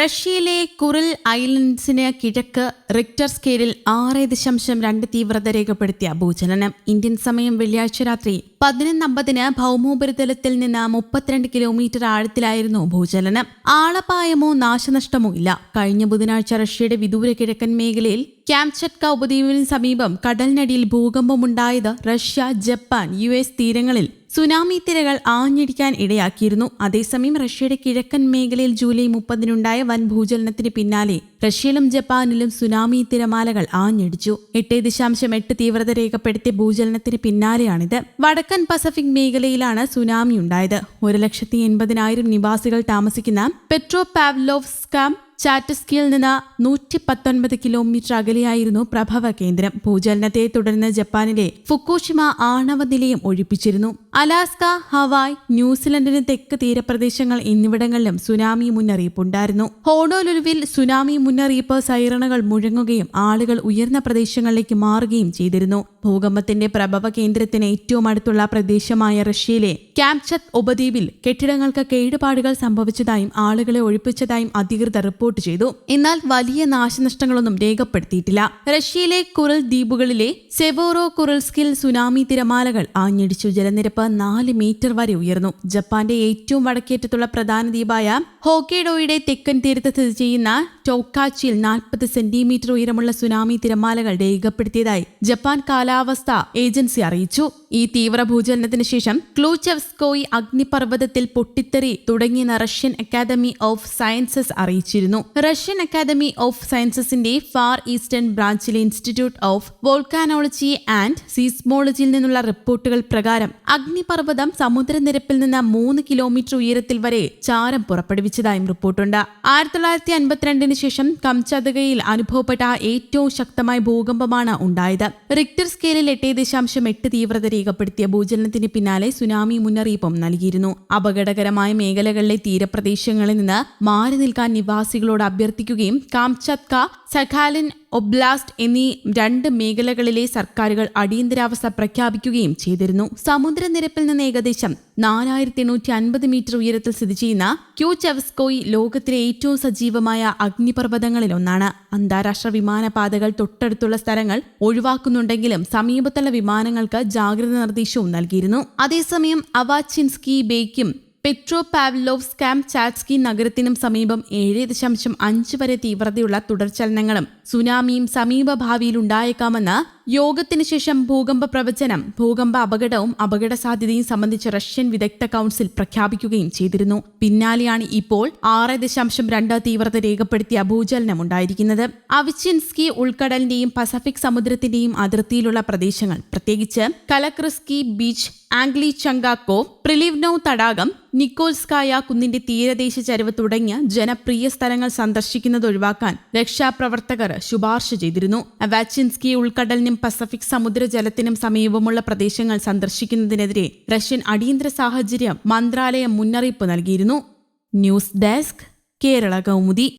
റഷ്യയിലെ കുറിൽ ഐലൻഡ്സിന് കിഴക്ക് റിക്ടർ സ്കെയിലിൽ ആറ് ദശാംശം രണ്ട് തീവ്രത രേഖപ്പെടുത്തിയ ഭൂചലനം. ഇന്ത്യൻ സമയം വെള്ളിയാഴ്ച രാത്രി പതിനൊന്ന് അമ്പതിന് ഭൗമോപരിതലത്തിൽ നിന്ന് മുപ്പത്തിരണ്ട് കിലോമീറ്റർ ആഴത്തിലായിരുന്നു ഭൂചലനം. ആളപായമോ നാശനഷ്ടമോ ഇല്ല. കഴിഞ്ഞ ബുധനാഴ്ച റഷ്യയുടെ വിദൂര കിഴക്കൻ മേഖലയിൽ ക്യാംചട്ക ഉപദ്വീപിന് സമീപം കടലിനടിയിൽ ഭൂകമ്പമുണ്ടായത് റഷ്യ ജപ്പാൻ യു എസ് തീരങ്ങളിൽ സുനാമി തിരകൾ ആഞ്ഞടിക്കാൻ ഇടയാക്കിയിരുന്നു. അതേസമയം റഷ്യയുടെ കിഴക്കൻ മേഖലയിൽ ജൂലൈ മുപ്പതിനുണ്ടായ വൻ ഭൂചലനത്തിന് പിന്നാലെ റഷ്യയിലും ജപ്പാനിലും സുനാമി തിരമാലകൾ ആഞ്ഞടിച്ചു. എട്ട് ദശാംശം എട്ട് തീവ്രത രേഖപ്പെടുത്തിയ ഭൂചലനത്തിന് പിന്നാലെയാണിത്. വടക്കൻ പസഫിക് മേഖലയിലാണ് സുനാമി ഉണ്ടായത്. ഒരു ലക്ഷത്തി എൺപതിനായിരം നിവാസികൾ താമസിക്കുന്ന പെട്രോ പാവ്ലോവ്സ്കാം ചാറ്റസ്കിയിൽ നിന്ന് നൂറ്റി പത്തൊൻപത് കിലോമീറ്റർ അകലെയായിരുന്നു പ്രഭവ കേന്ദ്രം. ഭൂചലനത്തെ തുടർന്ന് ജപ്പാനിലെ ഫുക്കോഷിമ ആണവ നിലയം ഒഴിപ്പിച്ചിരുന്നു. അലാസ്ക ഹവായ് ന്യൂസിലൻഡിന് തെക്ക് തീരപ്രദേശങ്ങൾ എന്നിവിടങ്ങളിലും സുനാമി മുന്നറിയിപ്പ് ഉണ്ടായിരുന്നു ഹോണോലുലുവിൽ സുനാമി മുന്നറിയിപ്പ് സൈറണുകൾ മുഴങ്ങുകയും ആളുകൾ ഉയർന്ന പ്രദേശങ്ങളിലേക്ക് മാറുകയും ചെയ്തിരുന്നു. ഭൂകമ്പത്തിന്റെ പ്രഭവ കേന്ദ്രത്തിന് ഏറ്റവും അടുത്തുള്ള പ്രദേശമായ റഷ്യയിലെ ക്യാംചത് ഉപദ്വീപിൽ കെട്ടിടങ്ങൾക്ക് കേടുപാടുകൾ സംഭവിച്ചതായും ആളുകളെ ഒഴിപ്പിച്ചതായും അധികൃതർ റിപ്പോർട്ട് ചെയ്തു. എന്നാൽ വലിയ നാശനഷ്ടങ്ങളൊന്നും രേഖപ്പെടുത്തിയിട്ടില്ല. റഷ്യയിലെ കുറൽ ദ്വീപുകളിലെ സെവോറോ കുറൽസ്കിൽ സുനാമി തിരമാലകൾ ആഞ്ഞടിച്ചു. ജലനിരപ്പ് നാല് മീറ്റർ വരെ ഉയർന്നു. ജപ്പാന്റെ ഏറ്റവും വടക്കേറ്റത്തുള്ള പ്രധാന ദ്വീപായ ഹോക്കേഡോയുടെ തെക്കൻ തീരത്ത് സ്ഥിതി ചെയ്യുന്ന ടോക്കാച്ചിയിൽ നാൽപ്പത് സെന്റിമീറ്റർ ഉയരമുള്ള സുനാമി തിരമാലകൾ രേഖപ്പെടുത്തിയതായി ജപ്പാൻ കാലാവസ്ഥ ഏജൻസി അറിയിച്ചു. ഈ തീവ്ര ഭൂചലനത്തിന് ശേഷം ക്ലൂച്ചെവ്സ്കോയി അഗ്നിപർവതത്തിൽ പൊട്ടിത്തെറി തുടങ്ങിയെന്ന് റഷ്യൻ അക്കാദമി ഓഫ് സയൻസസ് അറിയിച്ചിരുന്നു. റഷ്യൻ അക്കാദമി ഓഫ് സയൻസസിന്റെ ഫാർ ഈസ്റ്റേൺ ബ്രാഞ്ചിലെ ഇൻസ്റ്റിറ്റ്യൂട്ട് ഓഫ് വോൾക്കാനോളജി ആൻഡ് സീസ്മോളജിയിൽ നിന്നുള്ള റിപ്പോർട്ടുകൾ പ്രകാരം അഗ്നിപർവതം സമുദ്രനിരപ്പിൽ നിന്ന് മൂന്ന് കിലോമീറ്റർ ഉയരത്തിൽ വരെ ചാരം പുറപ്പെടുവിച്ചതായും റിപ്പോർട്ടുണ്ട്. ആയിരത്തി തൊള്ളായിരത്തി അൻപത്തിരണ്ടിന് ശേഷം കംചതകയിൽ അനുഭവപ്പെട്ട ഏറ്റവും ശക്തമായ ഭൂകമ്പമാണ് ഉണ്ടായത്. റിക്ടർ സ്കെയിലിൽ എട്ട് ദശാംശം എട്ട് തീവ്രത രേഖപ്പെടുത്തിയ ഭൂചലനത്തിന് പിന്നാലെ സുനാമി മുന്നറിയിപ്പും നൽകിയിരുന്നു. അപകടകരമായ മേഖലകളിലെ തീരപ്രദേശങ്ങളിൽ നിന്ന് മാറി നിൽക്കാൻ നിവാസികളോട് അഭ്യർത്ഥിക്കുകയും കാംചത്ക സഖാലിൻ ഒബ്ലാസ്റ്റ് എന്നീ രണ്ട് മേഖലകളിലെ സർക്കാരുകൾ അടിയന്തരാവസ്ഥ പ്രഖ്യാപിക്കുകയും ചെയ്തിരുന്നു. സമുദ്രനിരപ്പിൽ നിന്ന് ഏകദേശം നാലായിരത്തി എണ്ണൂറ്റി അൻപത് മീറ്റർ ഉയരത്തിൽ സ്ഥിതി ചെയ്യുന്ന ക്യൂചെവസ്കോയി ലോകത്തിലെ ഏറ്റവും സജീവമായ അഗ്നിപർവതങ്ങളിൽ ഒന്നാണ്. അന്താരാഷ്ട്ര വിമാനപാതകൾ തൊട്ടടുത്തുള്ള സ്ഥലങ്ങൾ ഒഴിവാക്കുന്നുണ്ടെങ്കിലും സമീപത്തുള്ള വിമാനങ്ങൾക്ക് ജാഗ്രത നിർദ്ദേശവും നൽകിയിരുന്നു. അതേസമയം അവാച്ചിൻസ്കി ബേക്കും പെട്രോ പാവ്ലോവ് സ്കാം ചാറ്റ്സ്കി നഗരത്തിനും സമീപം ഏഴ് ദശാംശം അഞ്ച് വരെ തീവ്രതയുള്ള തുടർചലനങ്ങളും സുനാമിയും സമീപ ഭാവിയിൽ ഉണ്ടായേക്കാമെന്ന് യോഗത്തിന് ശേഷം ഭൂകമ്പ പ്രവചനം ഭൂകമ്പ അപകടവും അപകട സാധ്യതയും സംബന്ധിച്ച് റഷ്യൻ വിദഗ്ധ കൗൺസിൽ പ്രഖ്യാപിക്കുകയും ചെയ്തിരുന്നു. പിന്നാലെയാണ് ഇപ്പോൾ ആറ് ദശാംശം രണ്ട് തീവ്രത രേഖപ്പെടുത്തിയ ഭൂചലനം ഉണ്ടായിരിക്കുന്നത് അവിച്ചിൻസ്കി ഉൾക്കടലിന്റെയും പസഫിക് സമുദ്രത്തിന്റെയും അതിർത്തിയിലുള്ള പ്രദേശങ്ങൾ പ്രത്യേകിച്ച് കലക്രിസ്കി ബീച്ച് ആംഗ്ലി ചങ്കാക്കോ പ്രിലിവ്നോ തടാകം നിക്കോൾസ്കായ കുന്നിന്റെ തീരദേശ ചരിവ് തുടങ്ങിയ ജനപ്രിയ സ്ഥലങ്ങൾ സന്ദർശിക്കുന്നത് ഒഴിവാക്കാൻ രക്ഷാപ്രവർത്തകർ ശുപാർശ ചെയ്തിരുന്നു. വാച്ചിൻസ്കി ഉൾക്കടലിനും പസഫിക് സമുദ്ര ജലത്തിനും സമീപമുള്ള പ്രദേശങ്ങൾ സന്ദർശിക്കുന്നതിനെതിരെ റഷ്യൻ അടിയന്തര സാഹചര്യം മന്ത്രാലയം മുന്നറിയിപ്പ് നൽകിയിരുന്നു. News desk Kerala Kaumudi.